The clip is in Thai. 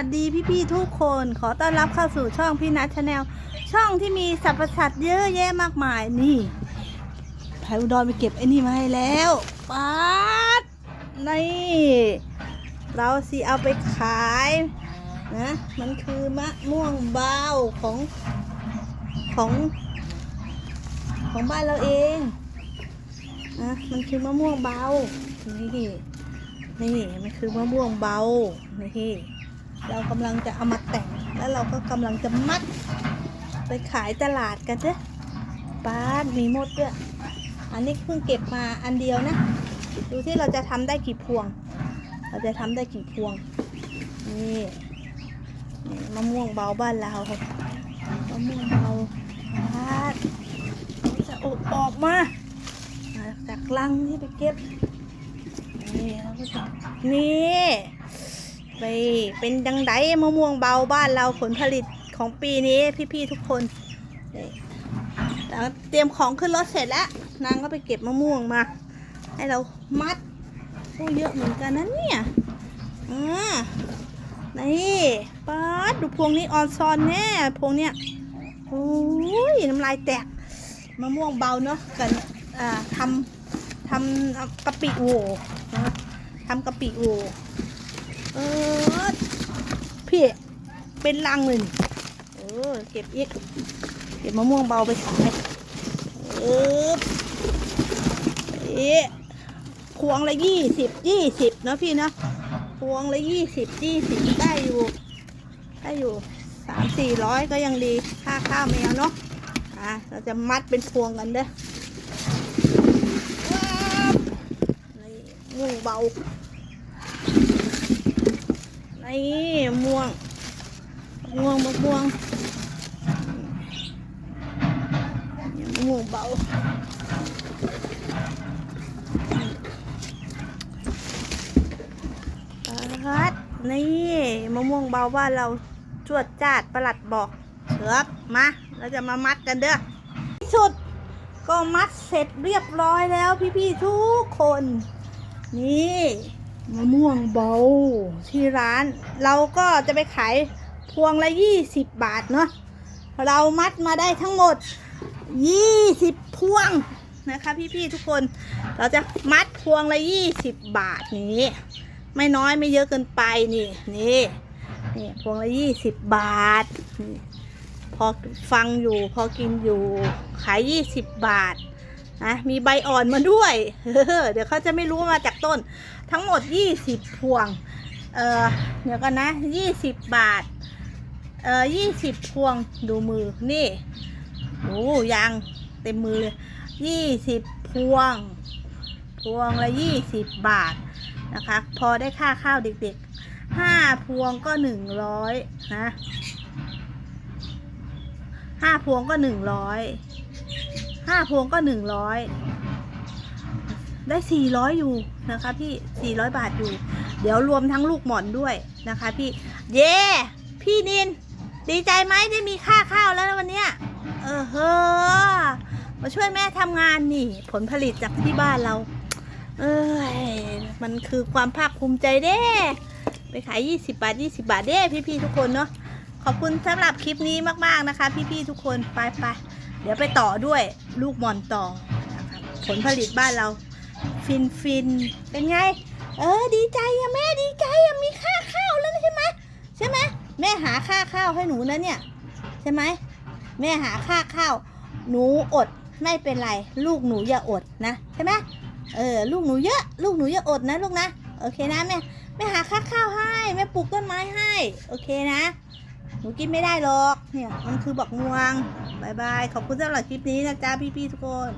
สวัสดีพี่ๆทุกคนขอต้อนรับเข้าสู่ช่องพี่นัทชาแนลช่องที่มีสรรพสัตว์เยอะแยะมากมายนี่ไทยอุดรไปเก็บไอ้นี่มาให้แล้วป๊าดนี่เราสิเอาไปขายนะมันคือมะม่วงเบาของของของบ้านเราเองนะมันคือมะม่วงเบานี่นี่มันคือมะม่วงเบานี่ เรากำลังจะเอามาแต่ง แล้วเราก็กำลังจะมัด ไปขายตลาดกันเจ้ะป้ามีหมดด้วย อันนี้เพิ่งเก็บมาอันเดียวนะ ดูที่เราจะทำได้กี่พวง เราจะทำได้กี่พวง นี่นี่มะม่วงเบาบ้านเรามะม่วงเบาป้าจะอดออกมามาจากลังที่ไปเก็บ นี่เราก็จะนี่ ไปเป็นดังไดมะม่วงเบาบ้านเราผลผลิตของปีนี้พี่ๆทุกคนเตรียมของขึ้นรถเสร็จแล้ว นางก็ไปเก็บมะม่วงมา ให้เรามัดโอ้เยอะเหมือนกันนะเนี่ยอ่านี่ป๊าดดูพวงนี้ออนซอนแน่พวงเนี้ยโอ้ยน้ำลายแตกมะม่วงเบาเนาะกันอ่าทำทำกะปิโหวนะทำกะปิโหว เออพี่เป็นลังเลยนี่เออเก็บอีก เก็บมะม่วงเบาไปขายเออเอ๊ะพวงละยี่สิบยี่สิบนะพี่นะพวงละยี่สิบยี่สิบได้อยู่ได้อยู่สามสี่ร้อยก็ยังดีค่าข้าวแมวเนาะอะเราจะมัดเป็นพวงกันเด้อว้าวนี่ม่วงเบา นี่ม่วงม่วงมะม่วงมะม่วงเบาปัดนี่มะม่วงเบาบ้าเราจวดจาดประหลัดบอกเถือบมาเราจะมามัดกันเด้อที่สุดก็มัดเสร็จเรียบร้อยแล้วพี่ๆทุกคน นี่ มะม่วงเบาที่ร้าน เราก็จะไปขายพวงละยี่สิบบาทเนาะเรามัดมาได้ทั้งหมดยี่สิบพวงนะคะพี่ๆทุกคน เราจะมัดพวงละยี่สิบบาทนี้ ไม่น้อยไม่เยอะเกินไปนี่นี่นี่พวงละยี่สิบบาท พอฟังอยู่พอกินอยู่ขายยี่สิบบาท นะมีใบอ่อนมาด้วย เดี๋ยวเขาจะไม่รู้ว่ามาจากต้น ทั้งหมด 20 พวง เออเดี๋ยวกันนะ 20 บาท เออ20 พวงดูมือ นี่ โอ้ยังเต็มมือเลย20 พวง พวงละ 20 บาทนะคะ พอได้ค่าข้าวเด็กๆ5พวงก็ 100นะ5พวงก็ 100 ห้าพวงก็หนึ่งร้อยได้สี่ร้อยอยู่นะคะพี่สี่ร้อยบาทอยู่ เดี๋ยวรวมทั้งลูกหมอนด้วยนะคะพี่ เย่พี่นิน ดีใจไหมได้มีค่าข้าวแล้ววันเนี้ยเออเฮ้อมาช่วยแม่ทำงานนี่ ผลผลิตจากที่บ้านเรา เอ้ยมันคือความภาคภูมิใจเด้ไปขาย 20 บาท 20 บาทเด้พี่ๆทุกคนเนาะขอบคุณสำหรับคลิปนี้มากๆนะคะ พี่ๆทุกคนไปไป ดี๋ยวไปต่อด้วยลูกมอนต่อนะครับผลผลิตบ้านเรา ฟินฟินเป็นไง เออดีใจอะแม่ดีใจอะมีค่าข้าวแล้วใช่ไหมใช่ไหมแม่หาค่าข้าวให้หนูนะเนี่ย ใช่ไหมแม่หาค่าข้าว หนูอดไม่เป็นไร ลูกหนูอย่าอดนะใช่ไหมเออลูกหนูเยอะ ลูกหนูอย่าอดนะลูกนะโอเคนะแม่แม่หาค่าข้าวให้แม่ปลูกต้นไม้ให้ โอเคนะ หนูกินไม่ได้หรอกเนี่ยมันคือบอกงวง บายบาย ขอบคุณสำหรับคลิปนี้นะจ๊ะพี่ๆทุกคน